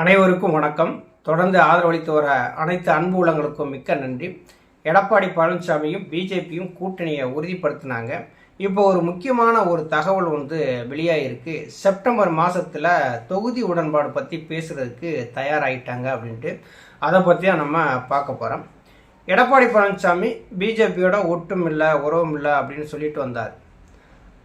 அனைவருக்கும் வணக்கம். தொடர்ந்து ஆதரவளித்து வர அனைத்து அன்பு உள்ளங்களுக்கும் மிக்க நன்றி. எடப்பாடி பழனிசாமியும் பிஜேபியும் கூட்டணியை உறுதிப்படுத்தினாங்க. இப்போ ஒரு முக்கியமான ஒரு தகவல் வந்து வெளியாகிருக்கு செப்டம்பர் மாதத்தில் தொகுதி உடன்பாடு பற்றி பேசுகிறதுக்கு தயாராகிட்டாங்க அப்படின்ட்டு. அதை பற்றி தான் நம்ம பார்க்க போகிறோம் எடப்பாடி பழனிசாமி பிஜேபியோட ஒட்டும் இல்லை உறவும் இல்லை அப்படின்னு சொல்லிட்டு வந்தார்.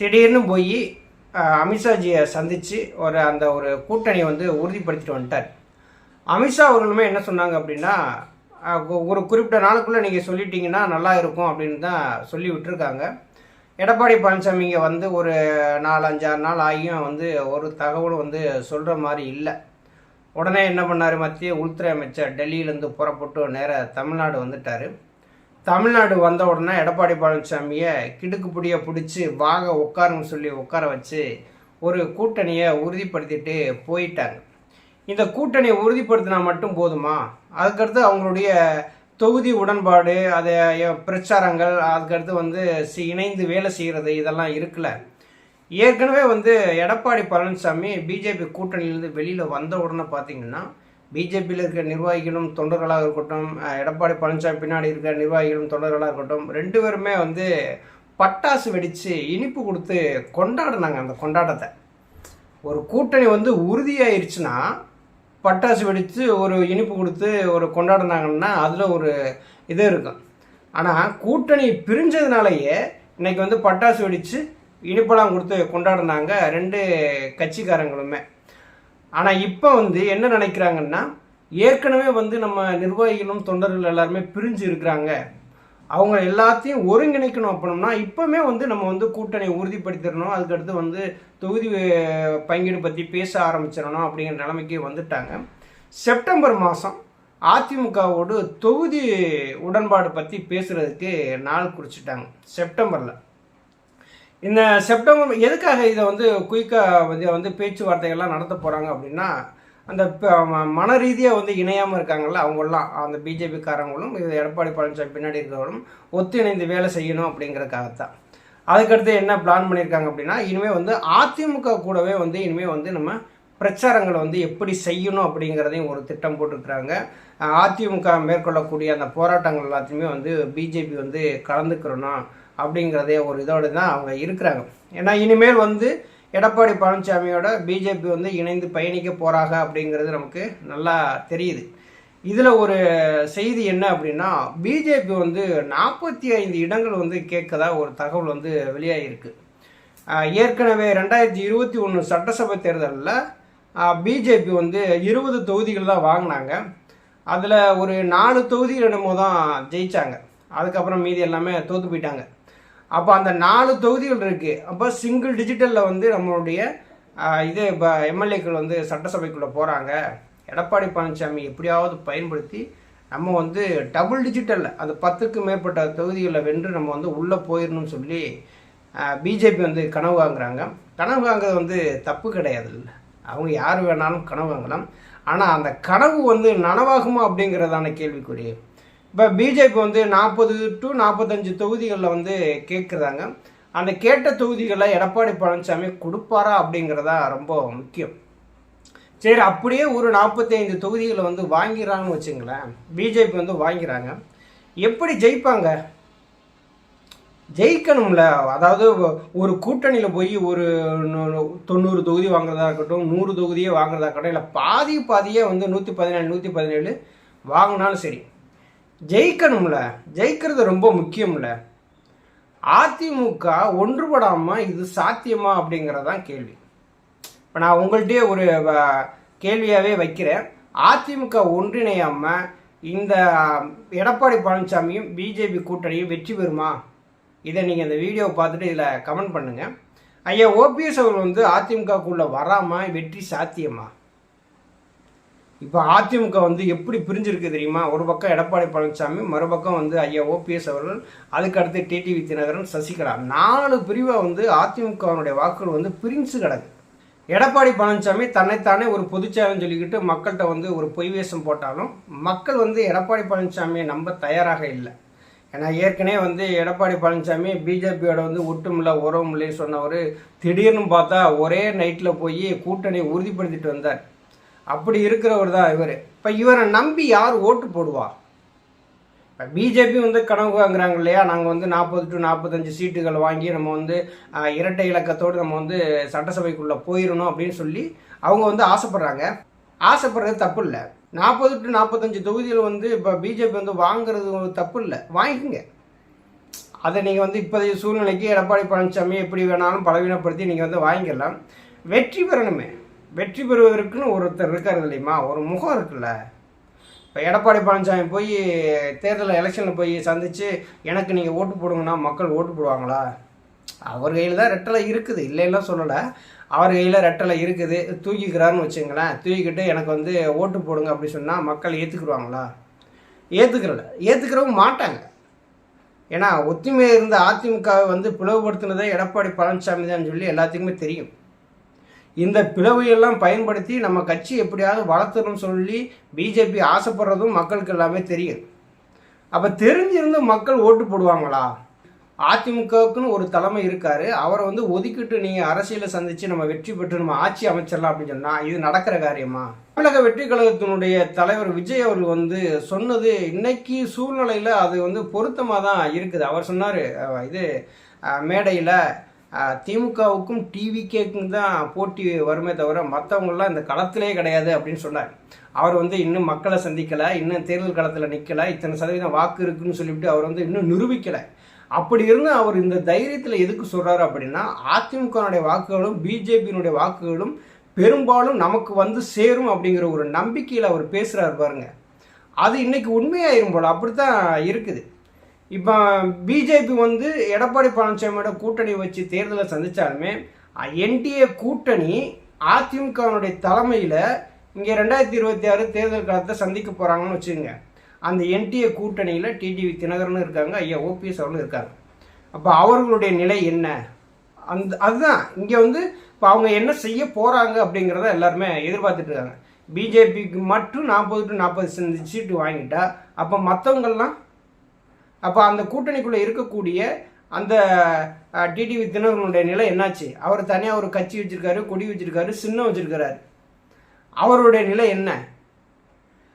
திடீர்னு போய் அமித்ஷாஜியை சந்தித்து ஒரு அந்த ஒரு கூட்டணியை வந்து உறுதிப்படுத்திட்டு வந்துட்டார். அமித்ஷா அவர்களுமே என்ன சொன்னாங்க அப்படின்னா ஒரு குறிப்பிட்ட நாளுக்குள்ளே நீங்கள் சொல்லிட்டீங்கன்னா நல்லா இருக்கும் அப்படின்னு தான் சொல்லி விட்டுருக்காங்க. எடப்பாடி பழனிசாமி இங்கே வந்து ஒரு நாலு அஞ்சாறு நாள் ஆகியும் வந்து ஒரு தகவலும் வந்து சொல்கிற மாதிரி இல்லை. உடனே என்ன பண்ணார் மத்திய உள்துறை அமைச்சர் டெல்லியிலேருந்து புறப்பட்டு நேராக தமிழ்நாடு வந்துட்டார். தமிழ்நாடு வந்த உடனே எடப்பாடி பழனிசாமியை கிடுக்குப்பிடிய பிடிச்சி வாங்க உட்காருன்னு சொல்லி உட்கார வச்சு ஒரு கூட்டணியை உறுதிப்படுத்திட்டு போயிட்டாங்க. இந்த கூட்டணியை உறுதிப்படுத்தினா மட்டும் போதுமா? அதுக்கடுத்து அவங்களுடைய தொகுதி உடன்பாடு அதை பிரச்சாரங்கள் அதுக்கடுத்து வந்து சி- இணைந்து வேலை செய்கிறது இதெல்லாம் இருக்குல்ல. ஏற்கனவே வந்து எடப்பாடி பழனிசாமி பிஜேபி கூட்டணியிலேருந்து வெளியில் வந்த உடனே பார்த்தீங்கன்னா பிஜேபியில் இருக்கிற நிர்வாகிகளும் தொண்டர்களாக இருக்கட்டும் எடப்பாடி பழனிசாமி பின்னாடி இருக்கிற நிர்வாகிகளும் தொண்டர்களாக இருக்கட்டும் ரெண்டு பேருமே வந்து பட்டாசு வெடித்து இனிப்பு கொடுத்து கொண்டாடினாங்க அந்த கொண்டாட்டத்தை. ஒரு கூட்டணி வந்து உறுதியாயிருச்சுன்னா பட்டாசு வெடித்து ஒரு இனிப்பு கொடுத்து ஒரு கொண்டாடினாங்கன்னா அதில் ஒரு இது இருக்கும். ஆனால் கூட்டணி பிரிஞ்சதுனாலயே இன்னைக்கு வந்து பட்டாசு வெடித்து இனிப்பெல்லாம் கொடுத்து கொண்டாடினாங்க ரெண்டு கட்சிக்காரங்களுமே. ஆனால் இப்போ வந்து என்ன நினைக்கிறாங்கன்னா ஏற்கனவே வந்து நம்ம நிர்வாகிகளும் தொண்டர்கள் எல்லாருமே பிரிஞ்சு இருக்கிறாங்க. அவங்க எல்லாத்தையும் ஒருங்கிணைக்கணும் அப்படின்னா இப்போமே வந்து நம்ம வந்து கூட்டணி உறுதிப்படுத்திடணும். அதுக்கடுத்து வந்து தொகுதி பங்கீடு பற்றி பேச ஆரம்பிச்சிடணும் அப்படிங்கிற நிலைமைக்கு வந்துட்டாங்க. செப்டம்பர் மாதம் அதிமுகவோடு தொகுதி உடன்பாடு பற்றி பேசுகிறதுக்கு நாள் குறிச்சிட்டாங்க. செப்டம்பரில். இந்த செப்டம்பர் எதுக்காக இதை வந்து குயிக்காக வந்து வந்து பேச்சுவார்த்தைகள்லாம் நடத்த போகிறாங்க அப்படின்னா அந்த ம- மன ரீதியாக வந்து இணையாமல் இருக்காங்கல்ல அவங்கெல்லாம் அந்த பிஜேபிக்காரங்களும் இது எடப்பாடி பழனிசாமி பின்னாடி இருக்கிறவங்களும் ஒத்திணைந்து வேலை செய்யணும் அப்படிங்கிறதுக்காகத்தான். அதுக்கடுத்து என்ன பிளான் பண்ணியிருக்காங்க அப்படின்னா இனிமேல் வந்து அதிமுக கூடவே வந்து இனிமேல் வந்து நம்ம பிரச்சாரங்களை வந்து எப்படி செய்யணும் அப்படிங்கிறதையும் ஒரு திட்டம் போட்டிருக்கிறாங்க. அதிமுக மேற்கொள்ளக்கூடிய அந்த போராட்டங்கள் எல்லாத்தையுமே வந்து பிஜேபி வந்து கலந்துக்கிறணும். அப்படிங்கிறதே ஒரு இதோடு தான் அவங்க இருக்கிறாங்க. ஏன்னா இனிமேல் வந்து எடப்பாடி பழனிசாமியோட பிஜேபி வந்து இணைந்து பயணிக்க போகிறாங்க அப்படிங்கிறது நமக்கு நல்லா தெரியுது. இதில் ஒரு செய்தி என்ன அப்படின்னா பிஜேபி வந்து நாற்பத்தி ஐந்து இடங்கள் வந்து கேட்கதா ஒரு தகவல் வந்து வெளியாகிருக்கு ஏற்கனவே ரெண்டாயிரத்தி இருபத்தி ஒன்று சட்டசபை தேர்தலில் பிஜேபி வந்து இருபது தொகுதிகள் தான் வாங்கினாங்க. அதில் ஒரு நாலு தொகுதிகள் என்னமோ தான் ஜெயிச்சாங்க. அதுக்கப்புறம் மீதி எல்லாமே தோற்று போயிட்டாங்க. அப்போ அந்த நாலு தொகுதிகள் இருக்குது அப்போ சிங்கிள் டிஜிட்டலில் வந்து நம்மளுடைய இது இப்போ எம்எல்ஏக்கள் வந்து சட்டசபைக்குள்ளே போகிறாங்க எடப்பாடி பழனிசாமி எப்படியாவது பயன்படுத்தி நம்ம வந்து டபுள் டிஜிட்டலில் அது பத்துக்கு மேற்பட்ட தொகுதிகளில் வென்று நம்ம வந்து உள்ளே போயிடணும்னு சொல்லி பிஜேபி வந்து கனவு வாங்குறாங்க. கனவு வாங்குறது வந்து தப்பு கிடையாது இல்லை. அவங்க யார் வேணாலும் கனவு வாங்கலாம். ஆனால் அந்த கனவு வந்து நனவாகுமா அப்படிங்கிறதான கேள்விக்குரிய இப்போ பிஜேபி வந்து நாற்பது டு நாற்பத்தஞ்சு தொகுதிகளில் வந்து கேட்குறாங்க அந்த கேட்ட தொகுதிகளை எடப்பாடி பழனிசாமி கொடுப்பாரா அப்படிங்கிறதா ரொம்ப முக்கியம். சரி அப்படியே ஒரு நாற்பத்தைந்து தொகுதிகளை வந்து வாங்கிறாங்கன்னு வச்சுங்களேன். பிஜேபி வந்து வாங்கிறாங்க. எப்படி ஜெயிப்பாங்க? ஜெயிக்கணும்ல. அதாவது ஒரு கூட்டணியில் போய் ஒரு தொண்ணூறு தொகுதி வாங்குறதா இருக்கட்டும் நூறு தொகுதியே வாங்குறதா இருக்கட்டும் இல்லை பாதி பாதியே வந்து நூற்றி பதினேழு நூற்றி பதினேழு வாங்கினாலும் சரி. ஜெயிக்கணும்ல. ஜெயிக்கிறது ரொம்ப முக்கியம்ல. அதிமுக ஒன்றுபடாமல் இது சாத்தியமா அப்படிங்கிறதான் கேள்வி. இப்போ நான் உங்கள்கிட்டயே ஒரு வ- கேள்வியாகவே வைக்கிறேன். அதிமுக ஒன்றிணையாமல் இந்த எடப்பாடி பழனிசாமியும் பிஜேபி கூட்டணியும் வெற்றி பெறுமா? இதை நீங்கள் இந்த வீடியோவை பார்த்துட்டு இதில் கமெண்ட் பண்ணுங்கள் ஐயா ஓபிஎஸ் அவர்கள் வந்து அதிமுகக்குள்ளே வராமல் வெற்றி சாத்தியமா? இப்போ அதிமுக வந்து எப்படி பிரிஞ்சிருக்கு தெரியுமா? ஒரு பக்கம் எடப்பாடி பழனிசாமி மறுபக்கம் வந்து ஐயா ஓபிஎஸ் அவர்கள் அதுக்கு அடுத்து டிடிவி தினகரன் சசிகலா. நாலு பிரிவாக வந்து அதிமுகவினுடைய வாக்குகள் வந்து பிரிஞ்சு கிடக்கு. எடப்பாடி பழனிசாமி தன்னைத்தானே ஒரு பொதுச்சேரன்னு சொல்லிக்கிட்டு மக்கள்கிட்ட வந்து ஒரு பொய் வேஷம் போட்டாலும் மக்கள் வந்து எடப்பாடி பழனிசாமியை நம்ப தயாராக இல்லை. ஏன்னா ஏற்கனவே வந்து எடப்பாடி பழனிசாமி பிஜேபியோட வந்து ஒட்டுமில்ல உறவும் இல்லைன்னு சொன்னவர் திடீர்னு பார்த்தா ஒரே நைட்டில் போய் கூட்டணியை உறுதிப்படுத்திட்டு வந்தார். அப்படி இருக்கிறவர் தான் இவர். இப்போ இவரை நம்பி யார் ஓட்டு போடுவா? இப்போ பிஜேபி வந்து கனவு வாங்குறாங்க இல்லையா? நாங்கள் வந்து நாற்பது டு நாற்பத்தஞ்சு சீட்டுகள் வாங்கி நம்ம வந்து இரட்டை இலக்கத்தோடு நம்ம வந்து சட்டசபைக்குள்ளே போயிடணும் அப்படின்னு சொல்லி அவங்க வந்து ஆசைப்படுறாங்க. ஆசைப்படுறது தப்பு இல்லை. நாற்பது டு நாற்பத்தஞ்சு தொகுதிகள் வந்து இப்போ பிஜேபி வந்து வாங்குறது தப்பு இல்லை. வாங்கிக்கோங்க. அதை நீங்கள் வந்து இப்போதைய சூழ்நிலைக்கு எடப்பாடி பழனிசாமி எப்படி வேணாலும் பலவீனப்படுத்தி நீங்கள் வந்து வாங்கிடலாம் வெற்றி பெறணுமே. வெற்றி பெறுவதற்குன்னு ஒருத்தர் இருக்காரு இல்லையுமா ஒரு முகம் இருக்குல்ல. இப்போ எடப்பாடி பழனிசாமி போய் தேர்தலில் எலெக்ஷனில் போய் சந்தித்து எனக்கு நீங்கள் ஓட்டு போடுங்கன்னா மக்கள் ஓட்டு போடுவாங்களா? அவர் கையில் தான் ரெட்டலை இருக்குது. இல்லைன்னா சொல்லலை. அவர் கையில் ரெட்டலை இருக்குது. தூக்கிக்கிறாருன்னு வச்சுங்களேன் தூக்கிக்கிட்டு எனக்கு வந்து ஓட்டு போடுங்க அப்படி சொன்னால் மக்கள் ஏற்றுக்குருவாங்களா ஏற்றுக்கிறல ஏற்றுக்கிறவங்க மாட்டாங்க. ஏன்னா ஒத்துமையாக இருந்த அதிமுகவை வந்து பிளவுபடுத்தினதே எடப்பாடி பழனிசாமி தான் சொல்லி எல்லாத்துக்குமே தெரியும். இந்த பிளவையெல்லாம் பயன்படுத்தி நம்ம கட்சி எப்படியாவது வளர்த்தணும்னு சொல்லி பிஜேபி ஆசைப்படுறதும் மக்களுக்கு எல்லாமே தெரியும். அப்போ தெரிஞ்சிருந்து மக்கள் ஓட்டு போடுவாங்களா? அதிமுகவுக்குன்னு ஒரு தலைமை இருக்காரு. அவரை வந்து ஒதுக்கிட்டு நீங்கள் அரசியலை சந்தித்து நம்ம வெற்றி பெற்று நம்ம ஆட்சி அமைச்சிடலாம் அப்படின்னு சொன்னால் இது நடக்கிற காரியமா? தமிழக வெற்றி கழகத்தினுடைய தலைவர் விஜய் அவர்கள் வந்து சொன்னது இன்னைக்கு சூழ்நிலையில் அது வந்து பொருத்தமாக தான் இருக்குது. அவர் சொன்னார் இது மேடையில் திமுகவுக்கும் டிவிகேக்கும் தான் போட்டி வருமே தவிர மற்றவங்களாம் இந்த களத்திலே கிடையாது அப்படின்னு சொன்னார். அவர் வந்து இன்னும் மக்களை சந்திக்கலை இன்னும் தேர்தல் களத்தில் நிற்கலை இத்தனை சதவீதம் வாக்கு இருக்குன்னு சொல்லிவிட்டு அவர் வந்து இன்னும் நிரூபிக்கலை. அப்படி இருந்து அவர் இந்த தைரியத்தில் எதுக்கு சொல்கிறாரு அப்படின்னா அதிமுகனுடைய வாக்குகளும் பிஜேபியினுடைய வாக்குகளும் பெரும்பாலும் நமக்கு வந்து சேரும் அப்படிங்கிற ஒரு நம்பிக்கையில் அவர் பேசுகிறார் பாருங்க. அது இன்னைக்கு உண்மையாயிரும் போல அப்படித்தான் இருக்குது. இப்போ பிஜேபி வந்து எடப்பாடி பழனிசாமியோட கூட்டணி வச்சு தேர்தலை சந்தித்தாலுமே என்டிஏ கூட்டணி அதிமுகவினுடைய தலைமையில் இங்கே ரெண்டாயிரத்தி இருபத்தி ஆறு தேர்தல் காலத்தை சந்திக்க போகிறாங்கன்னு வச்சுக்கோங்க. அந்த என்டிஏ கூட்டணியில் டிடிவி தினகரனும் இருக்காங்க ஐயா ஓபிஎஸ் அவர்களும் இருக்காங்க. அப்போ அவர்களுடைய நிலை என்ன? அந்த அதுதான். இங்கே வந்து இப்போ அவங்க என்ன செய்ய போகிறாங்க அப்படிங்கிறத எல்லாருமே எதிர்பார்த்துட்டு இருக்காங்க. பிஜேபிக்கு மட்டும் நாற்பது டு நாற்பது சீட்டு வாங்கிட்டா அப்போ மற்றவங்கள்லாம் அப்போ அந்த கூட்டணிக்குள்ளே இருக்கக்கூடிய அந்த டிடிவி தினகரனுடைய நிலை என்னாச்சு? அவர் தனியாக ஒரு கட்சி வச்சுருக்காரு கொடி வச்சுருக்காரு சின்னம் வச்சுருக்கிறாரு அவருடைய நிலை என்ன?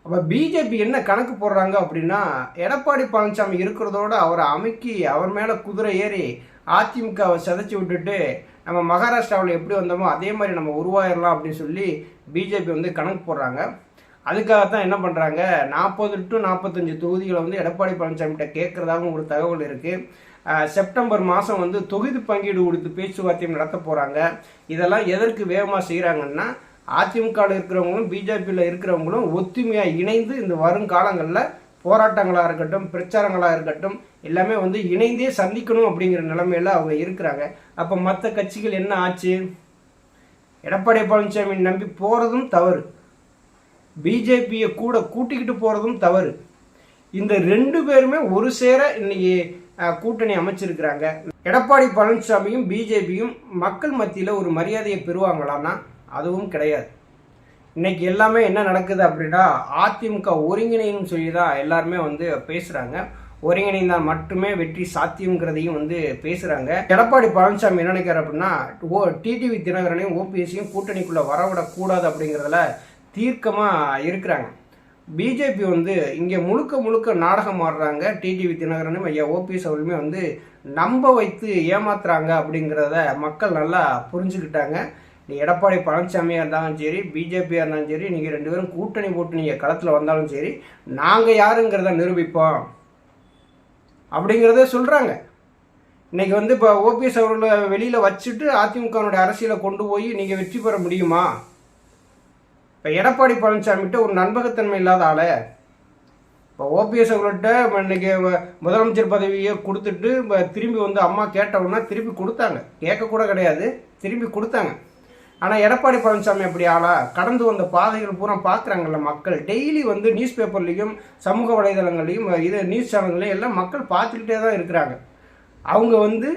அப்போ பிஜேபி என்ன கணக்கு போடுறாங்க அப்படின்னா எடப்பாடி பழனிசாமி இருக்கிறதோட அவரை அமுக்கி அவர் மேலே குதிரை ஏறி அதிமுகவை சதைச்சி விட்டுட்டு நம்ம மகாராஷ்டிராவில் எப்படி வந்தோமோ அதே மாதிரி நம்ம உருவாயிடலாம் அப்படின்னு சொல்லி பிஜேபி வந்து கணக்கு போடுறாங்க. அதுக்காக தான் என்ன பண்ணுறாங்க நாற்பது டு நாற்பத்தஞ்சு தொகுதிகளை வந்து எடப்பாடி பழனிசாமிகிட்ட கேட்குறதாகவும் ஒரு தகவல் இருக்குது செப்டம்பர் மாதம் வந்து தொகுதி பங்கீடு கொடுத்து பேச்சுவார்த்தையும் நடத்த போகிறாங்க இதெல்லாம் எதற்கு வேகமாக செய்கிறாங்கன்னா அதிமுகவில் இருக்கிறவங்களும் பிஜேபியில் இருக்கிறவங்களும் ஒத்துமையாக இணைந்து இந்த வருங்காலங்களில் போராட்டங்களாக இருக்கட்டும் பிரச்சாரங்களாக இருக்கட்டும் எல்லாமே வந்து இணைந்தே சந்திக்கணும் அப்படிங்கிற நிலைமையில் அவங்க இருக்கிறாங்க. அப்போ மற்ற கட்சிகள் என்ன ஆச்சு? எடப்பாடி பழனிசாமி நம்பி போகிறதும் தவறு. பிஜேபியை கூட கூட்டிக்கிட்டு போகிறதும் தவறு. இந்த ரெண்டு பேருமே ஒரு சேர இன்னைக்கு கூட்டணி அமைச்சிருக்கிறாங்க. எடப்பாடி பழனிசாமியும் பிஜேபியும் மக்கள் மத்தியில் ஒரு மரியாதையை பெறுவாங்களான்னா அதுவும் கிடையாது. இன்னைக்கு எல்லாமே என்ன நடக்குது அப்படின்னா அதிமுக ஒருங்கிணைன்னு சொல்லி தான் எல்லாருமே வந்து பேசுகிறாங்க ஒருங்கிணைந்தால் மட்டுமே வெற்றி சாத்தியங்கிறதையும் வந்து பேசுகிறாங்க எடப்பாடி பழனிசாமி என்ன நினைக்கிறார் அப்படின்னா ஓ டிடிவி தினகரனையும் ஓபிஎஸ்சியும் கூட்டணிக்குள்ளே வரவிடக்கூடாது அப்படிங்கிறதுல தீர்க்கமாக இருக்கிறாங்க. பிஜேபி வந்து இங்கே முழுக்க முழுக்க நாடகம் ஆடுறாங்க. டிடிவி தினகரனும் ஐயா ஓபிஎஸ் அவர்களுமே வந்து நம்ப வைத்து ஏமாத்துறாங்க அப்படிங்கிறத மக்கள் நல்லா புரிஞ்சுக்கிட்டாங்க. நீ எடப்பாடி பழனிசாமியாக இருந்தாலும் சரி பிஜேபியாக இருந்தாலும் சரி நீங்கள் ரெண்டு பேரும் கூட்டணி போட்டு நீங்கள் களத்தில் வந்தாலும் சரி நாங்கள் யாருங்கிறத நிரூபிப்போம் அப்படிங்கிறத சொல்கிறாங்க இன்றைக்கி வந்து இப்போ ஓபிஎஸ் அவர்களை வெளியில் வச்சுட்டு அதிமுகனுடைய அரசியலை கொண்டு போய் நீங்கள் வெற்றி பெற முடியுமா? இப்போ எடப்பாடி பழனிசாமிகிட்ட ஒரு நண்பகத்தன்மை இல்லாத ஆளை. இப்போ ஓபிஎஸ் அவர்கள்ட்ட இன்னைக்கு முதலமைச்சர் பதவியை கொடுத்துட்டு இப்போ திரும்பி வந்து அம்மா கேட்டவுடனே திருப்பி கொடுத்தாங்க. கேட்கக்கூட கிடையாது. திரும்பி கொடுத்தாங்க. ஆனால் எடப்பாடி பழனிசாமி அப்படி ஆளா? கடந்து வந்த பாதைகள் பூரா பார்க்குறாங்கல்ல மக்கள். டெய்லி வந்து நியூஸ் பேப்பர்லேயும் சமூக வலைதளங்களையும் இது நியூஸ் சேனல்களையும் எல்லாம் மக்கள் பார்த்துக்கிட்டே தான் இருக்கிறாங்க. அவங்க வந்து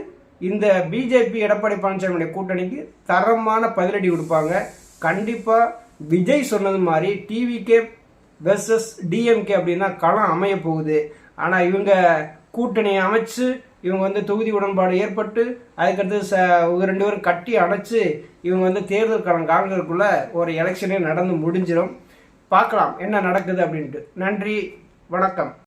இந்த பிஜேபி எடப்பாடி பழனிசாமியுடைய கூட்டணிக்கு தரமான பதிலடி கொடுப்பாங்க. கண்டிப்பாக விஜய் சொன்னது மாதிரி டிவிகே வெர்சஸ் டிஎம்கே அப்படின்னா களம் அமைய போகுது. ஆனால் இவங்க கூட்டணி அமைச்சு இவங்க வந்து தொகுதி உடன்பாடு ஏற்பட்டு அதுக்கடுத்து ச ரெண்டு பேரும் கட்டி அணைச்சு இவங்க வந்து தேர்தல் களம் காண்கிறதுக்குள்ள ஒரு எலெக்ஷனே நடந்து முடிஞ்சிடும் பார்க்கலாம் என்ன நடக்குது அப்படின்ட்டு. நன்றி வணக்கம்.